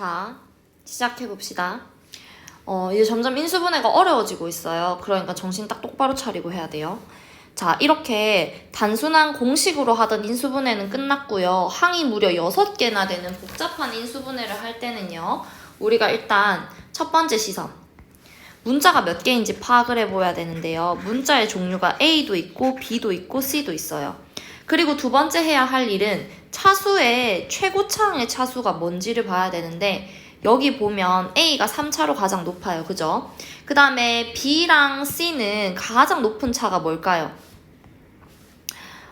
자, 시작해 봅시다. 어, 이제 점점 인수분해가 어려워지고 있어요. 그러니까 정신 딱 똑바로 차리고 해야 돼요. 자, 이렇게 단순한 공식으로 하던 인수분해는 끝났고요. 항이 무려 6개나 되는 복잡한 인수분해를 할 때는요. 우리가 일단 첫 번째 시선. 문자가 몇 개인지 파악을 해봐야 되는데요. 문자의 종류가 A도 있고 B도 있고 C도 있어요. 그리고 두 번째 해야 할 일은 차수의 최고차항의 차수가 뭔지를 봐야 되는데 여기 보면 A가 3차로 가장 높아요. 그죠? 그 다음에 B랑 C는 가장 높은 차가 뭘까요?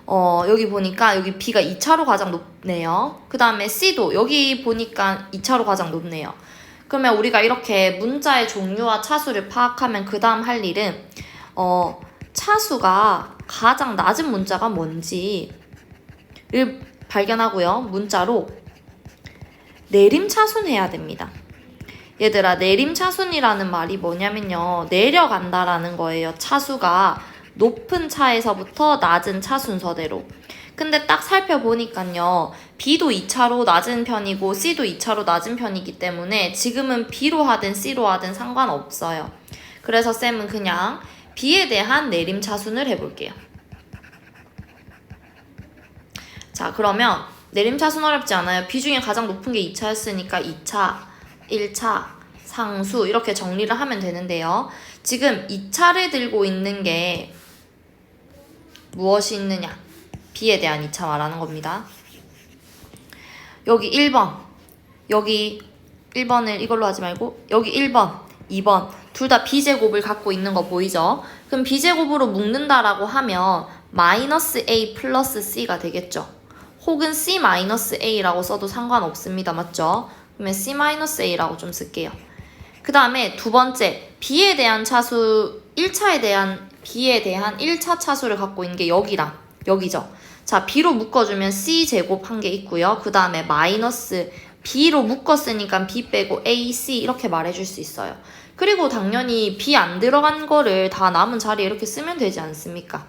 어, 여기 보니까 여기 B가 2차로 가장 높네요. 그 다음에 C도 여기 보니까 2차로 가장 높네요. 그러면 우리가 이렇게 문자의 종류와 차수를 파악하면 그 다음 할 일은 어, 차수가 가장 낮은 문자가 뭔지를 발견하고요. 문자로 내림차순해야 됩니다. 얘들아, 내림차순이라는 말이 뭐냐면요. 내려간다라는 거예요. 차수가 높은 차에서부터 낮은 차 순서대로. 근데 딱 살펴보니까요. B도 2차로 낮은 편이고 C도 2차로 낮은 편이기 때문에 지금은 B로 하든 C로 하든 상관없어요. 그래서 쌤은 그냥 B에 대한 내림 차순을 해볼게요. 자, 그러면 내림 차순 어렵지 않아요. B 중에 가장 높은 게 2차였으니까 2차, 1차, 상수 이렇게 정리를 하면 되는데요. 지금 2차를 들고 있는 게 무엇이 있느냐? B에 대한 2차 말하는 겁니다. 여기 1번, 여기 1번을 이걸로 하지 말고 여기 1번, 2번 둘 다 B제곱을 갖고 있는 거 보이죠? 그럼 B제곱으로 묶는다라고 하면 마이너스 A 플러스 C가 되겠죠? 혹은 C 마이너스 A라고 써도 상관없습니다. 맞죠? 그러면 C 마이너스 A라고 좀 쓸게요. 그 다음에 두 번째, B에 대한 차수, 1차에 대한, B에 대한 1차 차수를 갖고 있는 게 여기랑, 여기죠. 자, B로 묶어주면 C 제곱 한 개 있고요. 그 다음에 마이너스 B로 묶었으니까 B 빼고 A, C 이렇게 말해줄 수 있어요. 그리고 당연히 B 안 들어간 거를 다 남은 자리에 이렇게 쓰면 되지 않습니까?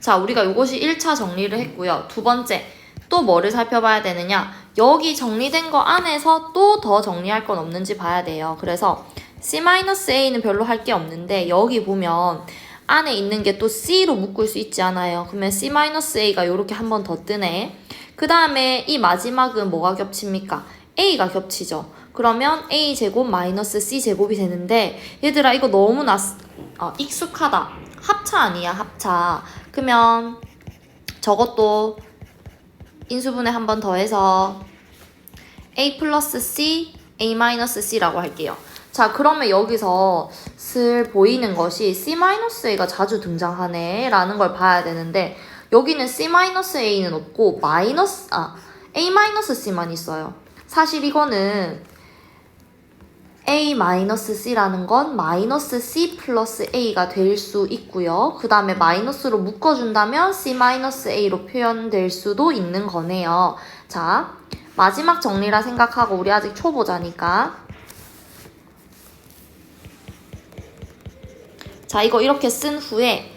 자, 우리가 이것이 1차 정리를 했고요. 두 번째, 또 뭐를 살펴봐야 되느냐? 여기 정리된 거 안에서 또 더 정리할 건 없는지 봐야 돼요. 그래서 C-A는 별로 할 게 없는데 여기 보면 안에 있는 게 또 C로 묶을 수 있지 않아요. 그러면 C-A가 이렇게 한 번 더 뜨네. 그 다음에 이 마지막은 뭐가 겹칩니까? A가 겹치죠. 그러면 A 제곱 마이너스 C 제곱이 되는데 얘들아 이거 너무 나 어, 익숙하다. 합차 아니야 합차. 그러면 저것도 인수분해 한 번 더해서 A 플러스 C, A 마이너스 C라고 할게요. 자, 그러면 여기서 슬 보이는 것이 C 마이너스 A가 자주 등장하네 라는 걸 봐야 되는데 여기는 C 마이너스 A는 없고 마이너스, 아, A 마이너스 C만 있어요. 사실 이거는 A 마이너스 C라는 건 마이너스 C 플러스 A가 될 수 있고요. 그 다음에 마이너스로 묶어준다면 C 마이너스 A로 표현될 수도 있는 거네요. 자, 마지막 정리라 생각하고 우리 아직 초보자니까. 자, 이거 이렇게 쓴 후에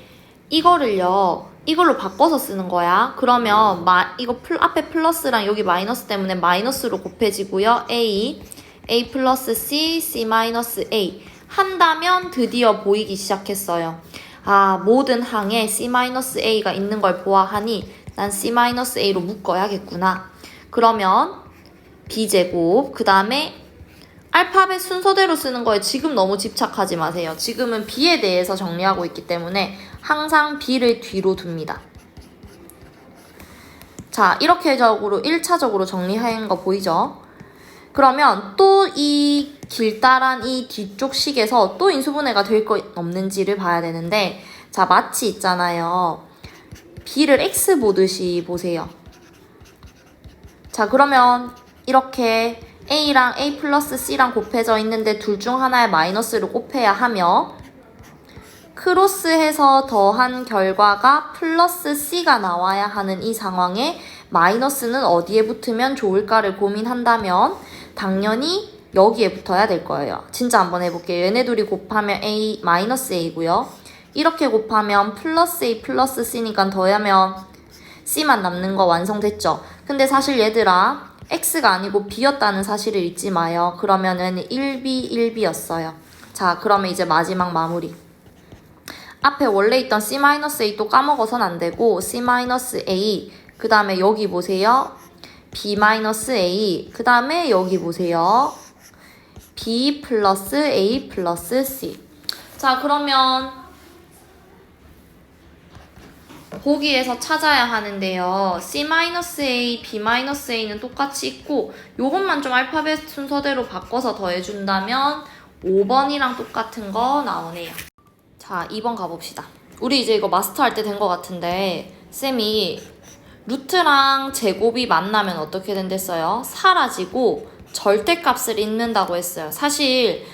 이거를요. 이걸로 바꿔서 쓰는 거야. 그러면 마, 이거 플, 앞에 플러스랑 여기 마이너스 때문에 마이너스로 곱해지고요. A, A 플러스 C, C 마이너스 A 한다면 드디어 보이기 시작했어요. 아, 모든 항에 C 마이너스 A가 있는 걸 보아하니 난 C 마이너스 A로 묶어야겠구나. 그러면 B제곱, 그 다음에 알파벳 순서대로 쓰는 거에 지금 너무 집착하지 마세요. 지금은 B에 대해서 정리하고 있기 때문에 항상 B를 뒤로 둡니다. 자, 이렇게 적으로 1차적으로 정리한 거 보이죠? 그러면 또 이 길다란 이 뒤쪽 식에서 또 인수분해가 될 거 없는지를 봐야 되는데 자, 마치 있잖아요. B를 X 보듯이 보세요. 자, 그러면 이렇게 A랑 A 플러스 C랑 곱해져 있는데 둘 중 하나에 마이너스를 곱해야 하며 크로스해서 더한 결과가 플러스 C가 나와야 하는 이 상황에 마이너스는 어디에 붙으면 좋을까를 고민한다면 당연히 여기에 붙어야 될 거예요. 진짜 한번 해볼게요. 얘네 둘이 곱하면 A 마이너스 A고요. 이렇게 곱하면 플러스 A 플러스 C니까 더하면 C만 남는 거 완성됐죠? 근데 사실 얘들아 x가 아니고 b였다는 사실을 잊지 마요. 그러면은 1b, 1b였어요. 자, 그러면 이제 마지막 마무리. 앞에 원래 있던 c-a 또 까먹어선 안 되고 c-a 그 다음에 여기 보세요. b-a 그 다음에 여기 보세요. b 플러스 a 플러스 c 자 그러면 보기에서 찾아야 하는데요. C-A, B-A는 똑같이 있고 요것만 좀 알파벳 순서대로 바꿔서 더해준다면 5번이랑 똑같은 거 나오네요. 자, 2번 가봅시다. 우리 이제 이거 마스터 할 때 된 것 같은데 쌤이 루트랑 제곱이 만나면 어떻게 된댔어요? 사라지고 절대값을 잃는다고 했어요. 사실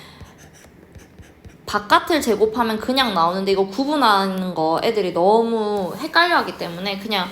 바깥을 제곱하면 그냥 나오는데 이거 구분하는 거 애들이 너무 헷갈려 하기 때문에 그냥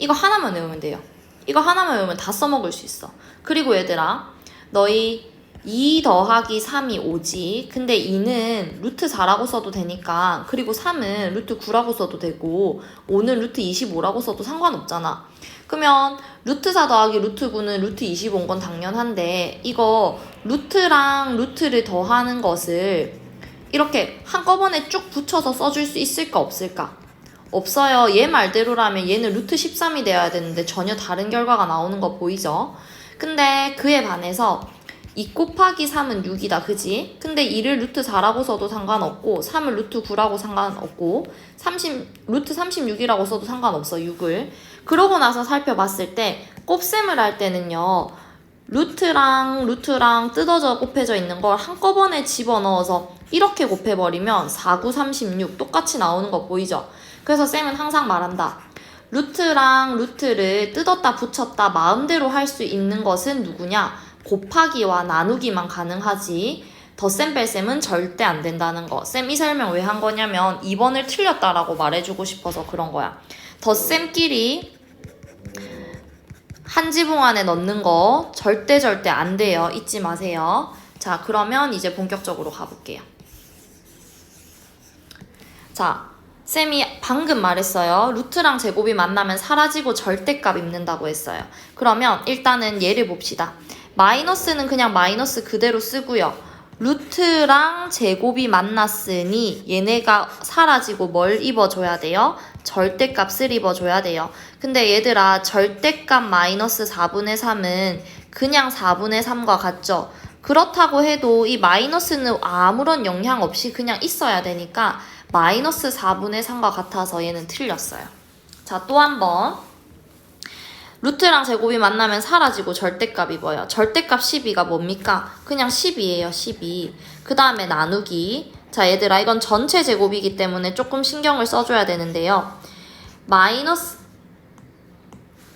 이거 하나만 외우면 돼요. 이거 하나만 외우면 다 써먹을 수 있어. 그리고 얘들아, 너희 2 더하기 3이 5지. 근데 2는 루트 4라고 써도 되니까, 그리고 3은 루트 9라고 써도 되고, 5는 루트 25라고 써도 상관없잖아. 그러면 루트 4 더하기 루트 9는 루트 25인 건 당연한데, 이거 루트랑 루트를 더하는 것을 이렇게 한꺼번에 쭉 붙여서 써줄 수 있을까 없을까? 없어요. 얘 말대로라면 얘는 루트 13이 돼야 되는데 전혀 다른 결과가 나오는 거 보이죠? 근데 그에 반해서 2 곱하기 3은 6이다, 그지? 근데 2를 루트 4라고 써도 상관없고 3을 루트 9라고 상관없고 30, 루트 36이라고 써도 상관없어, 6을. 그러고 나서 살펴봤을 때 곱셈을 할 때는요. 루트랑 루트랑 뜯어져 곱해져 있는 걸 한꺼번에 집어넣어서 이렇게 곱해버리면 4, 9, 36 똑같이 나오는 거 보이죠? 그래서 쌤은 항상 말한다. 루트랑 루트를 뜯었다 붙였다 마음대로 할 수 있는 것은 누구냐? 곱하기와 나누기만 가능하지. 덧셈 뺄셈은 절대 안 된다는 거. 쌤 이 설명 왜 한 거냐면 2번을 틀렸다라고 말해주고 싶어서 그런 거야. 덧셈끼리 한 지붕 안에 넣는 거 절대 절대 안 돼요. 잊지 마세요. 자, 그러면 이제 본격적으로 가볼게요. 자, 쌤이 방금 말했어요. 루트랑 제곱이 만나면 사라지고 절대값 입는다고 했어요. 그러면 일단은 예를 봅시다. 마이너스는 그냥 마이너스 그대로 쓰고요. 루트랑 제곱이 만났으니 얘네가 사라지고 뭘 입어줘야 돼요? 절대값을 입어줘야 돼요. 근데 얘들아 절대값 마이너스 4분의 3은 그냥 4분의 3과 같죠? 그렇다고 해도 이 마이너스는 아무런 영향 없이 그냥 있어야 되니까 마이너스 4분의 3과 같아서 얘는 틀렸어요. 자, 또 한 번. 루트랑 제곱이 만나면 사라지고 절대값 입어요. 절대값 12가 뭡니까? 그냥 10이에요, 12. 그 다음에 나누기. 자, 얘들아, 이건 전체 제곱이기 때문에 조금 신경을 써줘야 되는데요. 마이너스,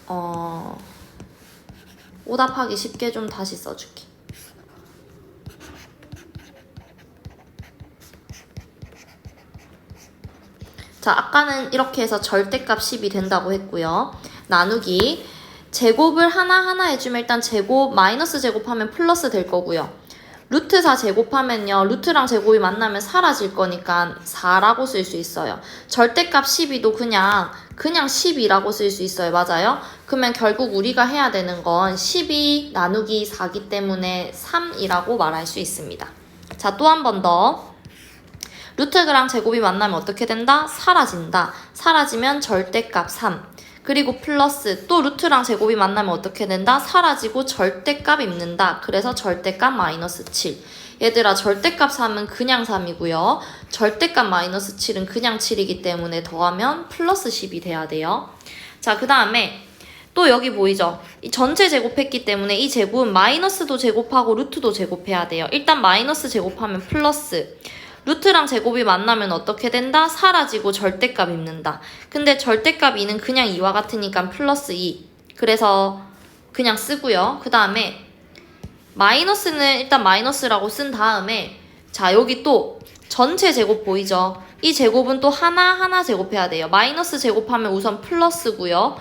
어, 오답하기 쉽게 좀 다시 써줄게. 자, 아까는 이렇게 해서 절대값 10이 된다고 했고요. 나누기. 제곱을 하나하나 해주면 일단 제곱, 마이너스 제곱하면 플러스 될 거고요. 루트 4 제곱하면요. 루트랑 제곱이 만나면 사라질 거니까 4라고 쓸 수 있어요. 절대값 12도 그냥 그냥 12라고 쓸 수 있어요. 맞아요? 그러면 결국 우리가 해야 되는 건 12 나누기 4기 때문에 3이라고 말할 수 있습니다. 자, 또 한 번 더. 루트랑 제곱이 만나면 어떻게 된다? 사라진다. 사라지면 절대값 3. 그리고 플러스 또 루트랑 제곱이 만나면 어떻게 된다? 사라지고 절대값 입는다. 그래서 절대값 마이너스 7. 얘들아 절대값 3은 그냥 3이고요. 절대값 마이너스 7은 그냥 7이기 때문에 더하면 플러스 10이 돼야 돼요. 자, 그 다음에 또 여기 보이죠? 이 전체 제곱했기 때문에 이 제곱은 마이너스도 제곱하고 루트도 제곱해야 돼요. 일단 마이너스 제곱하면 플러스. 루트랑 제곱이 만나면 어떻게 된다? 사라지고 절대값 입는다. 근데 절대값 2는 그냥 2와 같으니까 플러스 2. 그래서 그냥 쓰고요. 그 다음에 마이너스는 일단 마이너스라고 쓴 다음에 자 여기 또 전체 제곱 보이죠? 이 제곱은 또 하나하나 제곱해야 돼요. 마이너스 제곱하면 우선 플러스고요.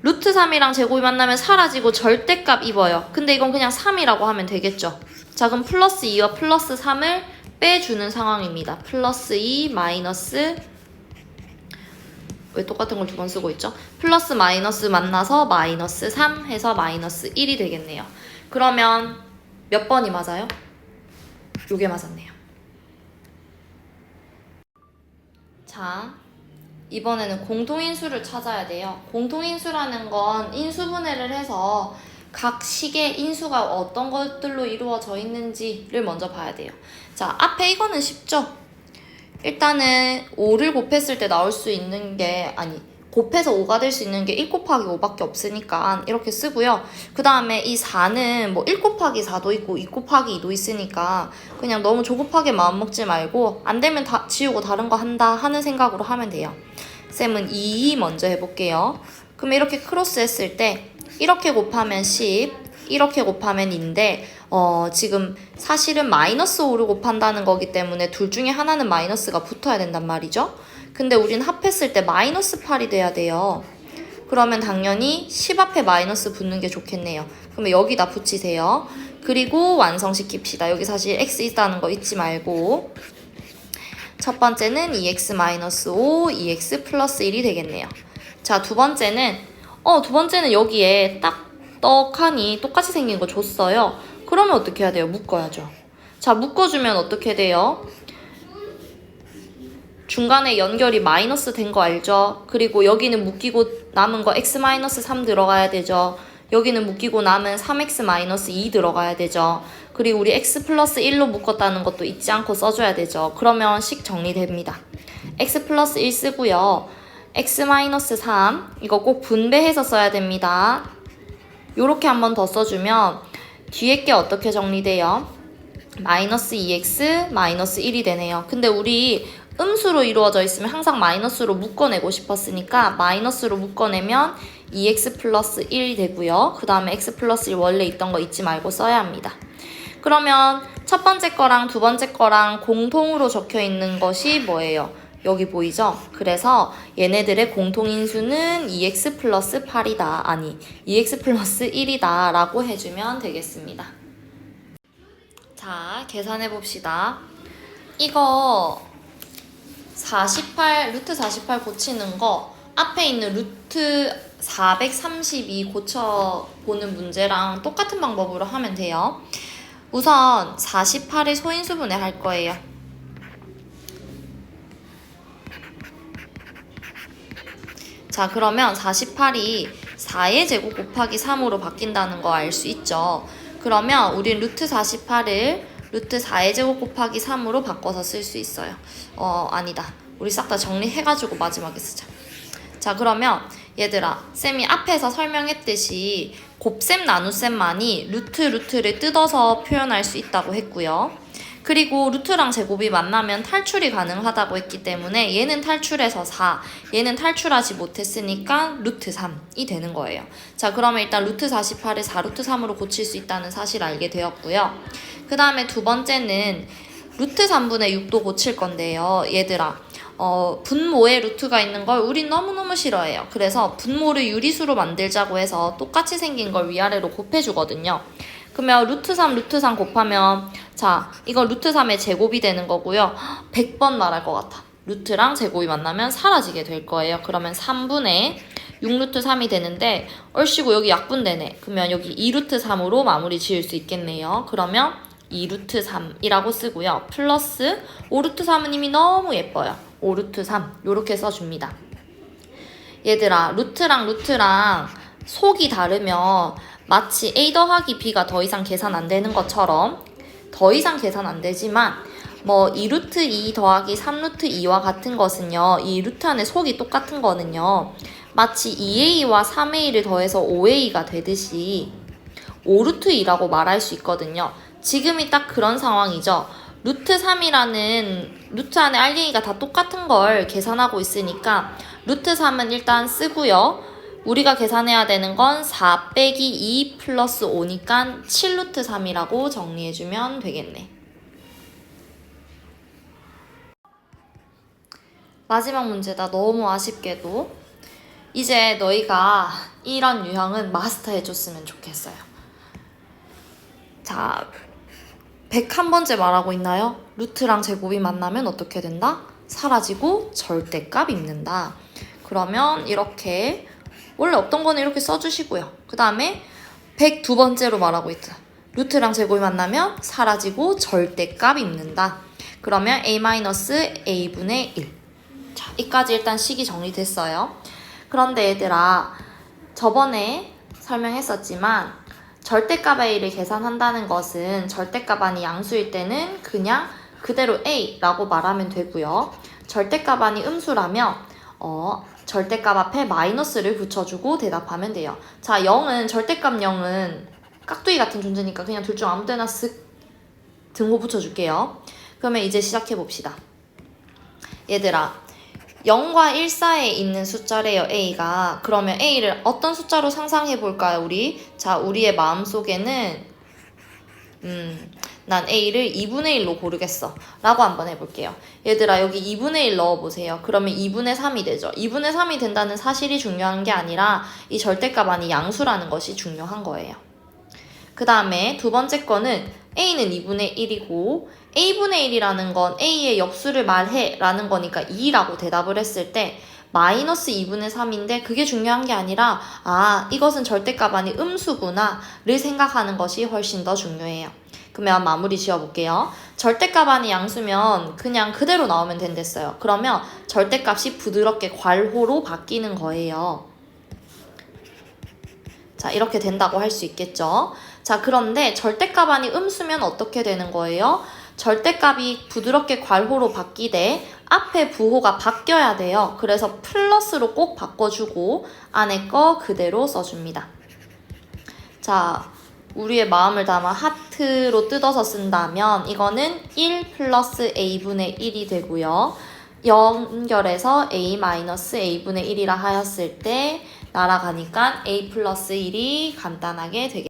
루트 3이랑 제곱이 만나면 사라지고 절대값 입어요. 근데 이건 그냥 3이라고 하면 되겠죠. 자 그럼 플러스 2와 플러스 3을 빼주는 상황입니다. 플러스 2 마이너스 왜 똑같은 걸 두 번 쓰고 있죠? 플러스 마이너스 만나서 마이너스 3 해서 마이너스 1이 되겠네요. 그러면 몇 번이 맞아요? 요게 맞았네요. 자, 이번에는 공통인수를 찾아야 돼요. 공통인수라는 건 인수분해를 해서 각 식의 인수가 어떤 것들로 이루어져 있는지를 먼저 봐야 돼요. 자, 앞에 이거는 쉽죠? 일단은 5를 곱했을 때 나올 수 있는 게, 아니, 곱해서 5가 될 수 있는 게 1 곱하기 5밖에 없으니까 이렇게 쓰고요. 그 다음에 이 4는 뭐 1 곱하기 4도 있고 2 곱하기 2도 있으니까 그냥 너무 조급하게 마음 먹지 말고 안 되면 다 지우고 다른 거 한다 하는 생각으로 하면 돼요. 쌤은 2 먼저 해볼게요. 그럼 이렇게 크로스 했을 때 이렇게 곱하면 10, 이렇게 곱하면 2인데 어, 지금 사실은 마이너스 5를 곱한다는 거기 때문에 둘 중에 하나는 마이너스가 붙어야 된단 말이죠. 근데 우린 합했을 때 마이너스 8이 돼야 돼요. 그러면 당연히 10 앞에 마이너스 붙는 게 좋겠네요. 그러면 여기다 붙이세요. 그리고 완성시킵시다. 여기 사실 x 있다는 거 잊지 말고 첫 번째는 2x-5, 2x 플러스 1이 되겠네요. 자, 두 번째는 어, 두 번째는 여기에 딱 떡하니 똑같이 생긴 거 줬어요. 그러면 어떻게 해야 돼요? 묶어야죠. 자, 묶어주면 어떻게 돼요? 중간에 연결이 마이너스 된 거 알죠? 그리고 여기는 묶이고 남은 거 x-3 들어가야 되죠. 여기는 묶이고 남은 3x-2 들어가야 되죠. 그리고 우리 x 플러스 1로 묶었다는 것도 잊지 않고 써줘야 되죠. 그러면 식 정리됩니다. x 플러스 1 쓰고요. X-3 이거 꼭 분배해서 써야 됩니다. 요렇게 한 번 더 써주면 뒤에 게 어떻게 정리돼요? 마이너스 2x 마이너스 1이 되네요. 근데 우리 음수로 이루어져 있으면 항상 마이너스로 묶어내고 싶었으니까 마이너스로 묶어내면 2x 플러스 1이 되고요. 그 다음에 x 플러스 1 원래 있던 거 잊지 말고 써야 합니다. 그러면 첫 번째 거랑 두 번째 거랑 공통으로 적혀 있는 것이 뭐예요? 여기 보이죠? 그래서 얘네들의 공통인수는 2x 플러스 8이다. 아니, 2x 플러스 1이다. 라고 해주면 되겠습니다. 자, 계산해 봅시다. 이거 48, 루트 48 고치는 거 앞에 있는 루트 432 고쳐보는 문제랑 똑같은 방법으로 하면 돼요. 우선 48의 소인수분해 할 거예요. 자, 그러면 48이 4의 제곱 곱하기 3으로 바뀐다는 거 알 수 있죠. 그러면 우린 루트 48을 루트 4의 제곱 곱하기 3으로 바꿔서 쓸 수 있어요. 어, 아니다. 우리 싹 다 정리해가지고 마지막에 쓰자. 자, 그러면 얘들아, 쌤이 앞에서 설명했듯이 곱셈 나눗셈만이 루트 루트를 뜯어서 표현할 수 있다고 했고요. 그리고 루트랑 제곱이 만나면 탈출이 가능하다고 했기 때문에 얘는 탈출해서 4, 얘는 탈출하지 못했으니까 루트 3이 되는 거예요. 자, 그러면 일단 루트 48을 4루트 3으로 고칠 수 있다는 사실 알게 되었고요. 그 다음에 두 번째는 루트 3분의 6도 고칠 건데요. 얘들아, 어, 분모에 루트가 있는 걸 우린 너무너무 싫어해요. 그래서 분모를 유리수로 만들자고 해서 똑같이 생긴 걸 위아래로 곱해주거든요. 그러면 루트 3, 루트 3 곱하면 자, 이건 루트 3의 제곱이 되는 거고요. 100번 말할 것 같아. 루트랑 제곱이 만나면 사라지게 될 거예요. 그러면 3분의 6루트 3이 되는데 얼씨구 여기 약분되네. 그러면 여기 2루트 3으로 마무리 지을 수 있겠네요. 그러면 2루트 3이라고 쓰고요. 플러스 5루트 3은 이미 너무 예뻐요. 5루트 3 요렇게 써줍니다. 얘들아 루트랑 루트랑 속이 다르면 마치 a 더하기 b가 더 이상 계산 안 되는 것처럼 더 이상 계산 안 되지만 뭐 2루트 2 더하기 3루트 2와 같은 것은요 이 루트 안에 속이 똑같은 거는요 마치 2a와 3a를 더해서 5a가 되듯이 5루트 2라고 말할 수 있거든요 지금이 딱 그런 상황이죠 루트 3이라는 루트 안에 알갱이가 다 똑같은 걸 계산하고 있으니까 루트 3은 일단 쓰고요. 우리가 계산해야 되는 건 4 빼기 2 플러스 5니까 7루트 3이라고 정리해주면 되겠네. 마지막 문제다. 너무 아쉽게도. 이제 너희가 이런 유형은 마스터해줬으면 좋겠어요. 자, 101번째 말하고 있나요? 루트랑 제곱이 만나면 어떻게 된다? 사라지고 절대값 입는다. 그러면 이렇게 원래 없던 거는 이렇게 써주시고요. 그 다음에 102 번째로 말하고 있다. 루트랑 제곱이 만나면 사라지고 절대값 입는다. 그러면 a-a분의 1. 자, 이까지 일단 식이 정리됐어요. 그런데 얘들아, 저번에 설명했었지만 절대값 a를 계산한다는 것은 절대값 안이 양수일 때는 그냥 그대로 a라고 말하면 되고요. 절대값 안이 음수라면 어, 절대값 앞에 마이너스를 붙여주고 대답하면 돼요. 자, 0은 절대값 0은 깍두기 같은 존재니까 그냥 둘 중 아무 때나 쓱 등호 붙여줄게요. 그러면 이제 시작해 봅시다. 얘들아, 0과 1 사이에 있는 숫자래요, a가. 그러면 a를 어떤 숫자로 상상해 볼까요, 우리? 자, 우리의 마음속에는 음, 난 a를 2분의 1로 고르겠어. 라고 한번 해볼게요. 얘들아, 여기 2분의 1 넣어보세요. 그러면 2분의 3이 되죠. 2분의 3이 된다는 사실이 중요한 게 아니라 이 절대값 안이 양수라는 것이 중요한 거예요. 그 다음에 두 번째 거는 a는 2분의 1이고 a분의 1이라는 건 a의 역수를 말해 라는 거니까 2라고 대답을 했을 때 마이너스 2분의 3인데 그게 중요한 게 아니라 아 이것은 절대값 아니 음수구나 를 생각하는 것이 훨씬 더 중요해요. 그러면 마무리 지어볼게요. 절대값 아니 양수면 그냥 그대로 나오면 된댔어요. 그러면 절대값이 부드럽게 괄호로 바뀌는 거예요. 자, 이렇게 된다고 할 수 있겠죠. 자, 그런데 절대값 안이 음수면 어떻게 되는 거예요? 절대값이 부드럽게 괄호로 바뀌되 앞에 부호가 바뀌어야 돼요. 그래서 플러스로 꼭 바꿔주고 안에 거 그대로 써줍니다. 자, 우리의 마음을 담아 하트로 뜯어서 쓴다면 이거는 1 플러스 a분의 1이 되고요. 연결해서 a-a분의 1이라 하였을 때 날아가니까 a 플러스 1이 간단하게 되겠습니다.